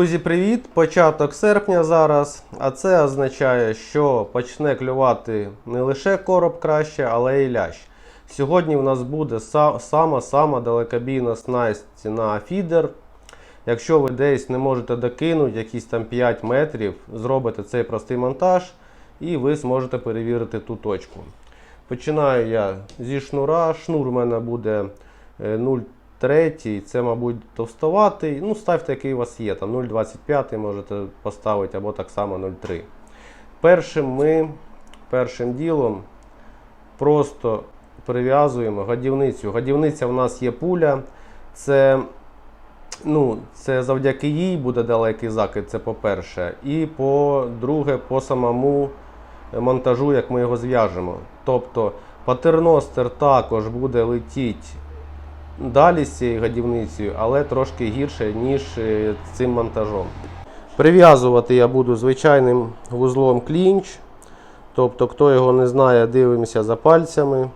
Друзі, привіт! Початок серпня зараз, а це означає, що почне клювати не лише короб краще, але й лящ. Сьогодні в нас буде сама-сама далекобійна снасть на фідер. Якщо ви десь не можете докинути якісь там 5 метрів, зробите цей простий монтаж і ви зможете перевірити ту точку. Починаю я зі шнура. Шнур у мене буде е, 0. Третій, це, мабуть, товстоватий. Ну, ставте, який у вас є. Там 0,25 можете поставити або так само 0,3. Першим ми першим ділом просто прив'язуємо годівницю. Годівниця у нас є пуля. Це ну, це завдяки їй буде далекий закид, це по-перше. І по-друге, по самому монтажу, як ми його зв'яжемо. Тобто патерностер також буде летіти далі з цією годівницею, але трошки гірше, ніж е, цим монтажом. Прив'язувати я буду звичайним вузлом клінч. Тобто, хто його не знає, дивимося за пальцями.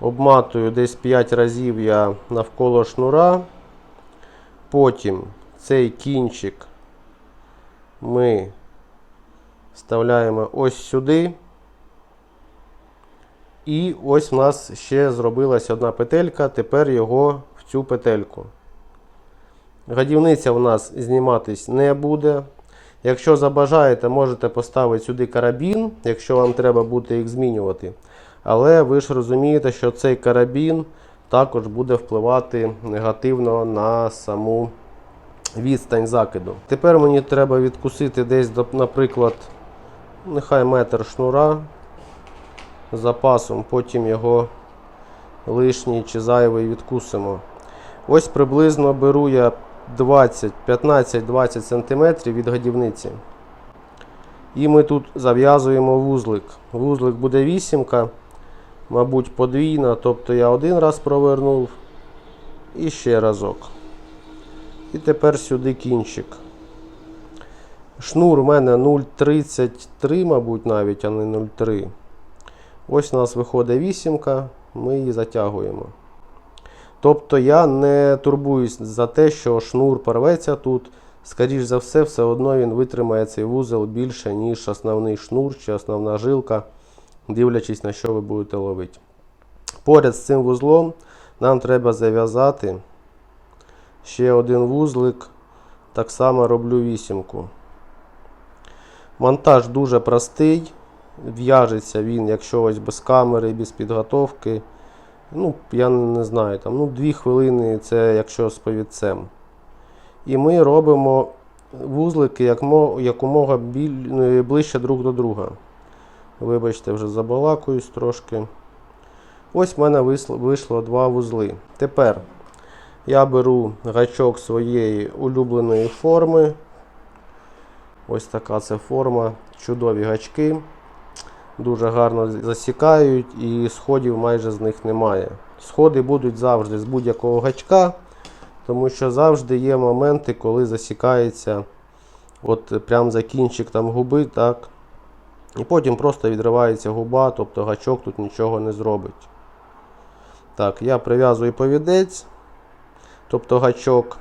Обматую десь 5 разів я навколо шнура. Потім цей кінчик ми вставляємо ось сюди. І ось в нас ще зробилась одна петелька, тепер його в цю петельку. Годівниця у нас зніматись не буде. Якщо забажаєте, можете поставити сюди карабін, якщо вам треба буде їх змінювати. Але ви ж розумієте, що цей карабін також буде впливати негативно на саму відстань закиду. Тепер мені треба відкусити десь, наприклад, нехай метр шнура запасом, потім його лишній чи зайвий відкусимо. Ось приблизно беру я 20, 15-20 см від годівниці. І ми тут зав'язуємо вузлик. Вузлик буде вісімка, мабуть, подвійна, тобто я один раз провернув і ще разок. І тепер сюди кінчик. Шнур у мене 0,33, мабуть, навіть, а не 0,3. Ось у нас виходить вісімка, ми її затягуємо. Тобто я не турбуюсь за те, що шнур порветься тут. Скоріш за все, все одно він витримає цей вузол більше, ніж основний шнур чи основна жилка, дивлячись на що ви будете ловити. Поряд з цим вузлом нам треба зав'язати ще один вузлик. Так само роблю вісімку. Монтаж дуже простий. В'яжеться він, якщо ось без камери, без підготовки. Ну, я не знаю, там, ну, 2 хвилини це якщо з повідцем. І ми робимо вузлики якомога е, ближче друг до друга. Вибачте, вже забалакуюсь трошки. Ось в мене вийшло два вузли. Тепер я беру гачок своєї улюбленої форми. Ось така це форма, чудові гачки. Дуже гарно засікають і сходів майже з них немає. Сходи будуть завжди з будь-якого гачка, тому що завжди є моменти, коли засікається от прям за кінчик там губи, так. І потім просто відривається губа, тобто гачок тут нічого не зробить. Так, я прив'язую повідець, тобто гачок,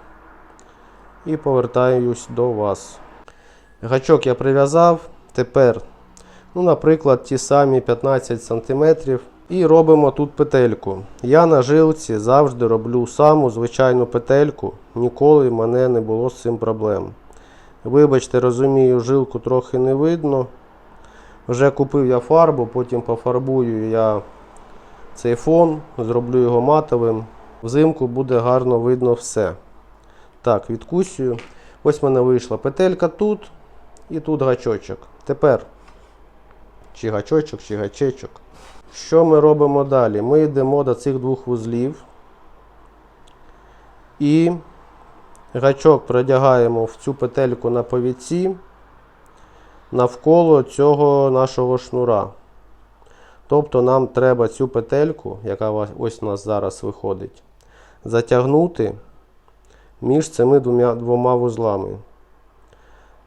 і повертаюсь до вас. Гачок я прив'язав. Тепер, ну, наприклад, ті самі 15 см. І робимо тут петельку. Я на жилці завжди роблю саму звичайну петельку. Ніколи в мене не було з цим проблем. Вибачте, розумію, жилку трохи не видно. Вже купив я фарбу, потім пофарбую я цей фон, зроблю його матовим. Взимку буде гарно видно все. Так, відкусюю. Ось в мене вийшла петелька тут і тут гачочок. Тепер чи гачочок, чи гачечок. Що ми робимо далі? Ми йдемо до цих двох вузлів і гачок продягаємо в цю петельку на повідці навколо цього нашого шнура. Тобто нам треба цю петельку, яка ось у нас зараз виходить, затягнути між цими двома, двома вузлами.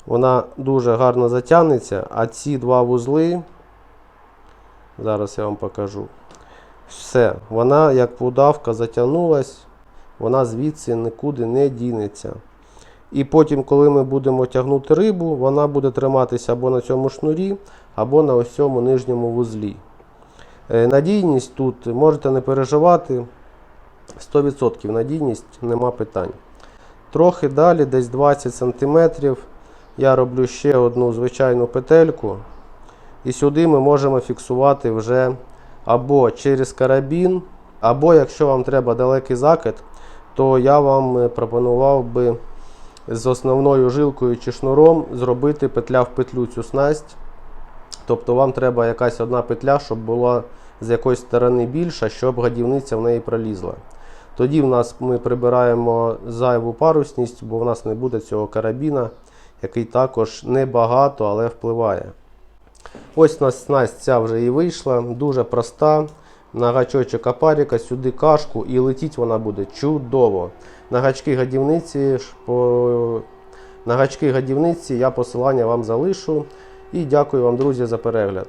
Вона дуже гарно затягнеться, а ці два вузли, зараз я вам покажу. Все, вона як удавка затягнулась, вона звідси нікуди не дінеться. І потім, коли ми будемо тягнути рибу, вона буде триматися або на цьому шнурі, або на ось цьому нижньому вузлі. Е, Надійність тут можете не переживати. 100% надійність, нема питань. Трохи далі, десь 20 см, я роблю ще одну звичайну петельку. І сюди ми можемо фіксувати вже або через карабін, або якщо вам треба далекий закид, то я вам е, пропонував би з основною жилкою чи шнуром зробити петля в петлю цю снасть. Тобто вам треба якась одна петля, щоб була з якоїсь сторони більша, щоб гадівниця в неї пролізла. Тоді в нас ми прибираємо зайву парусність, бо в нас не буде цього карабіна, який також небагато, але впливає. Ось у нас снасть ця вже і вийшла, дуже проста. На гачочок апаріка, сюди кашку і летіть вона буде чудово. На гачки гадівниці, по... на гачки гадівниці я посилання вам залишу. І дякую вам, друзі, за перегляд.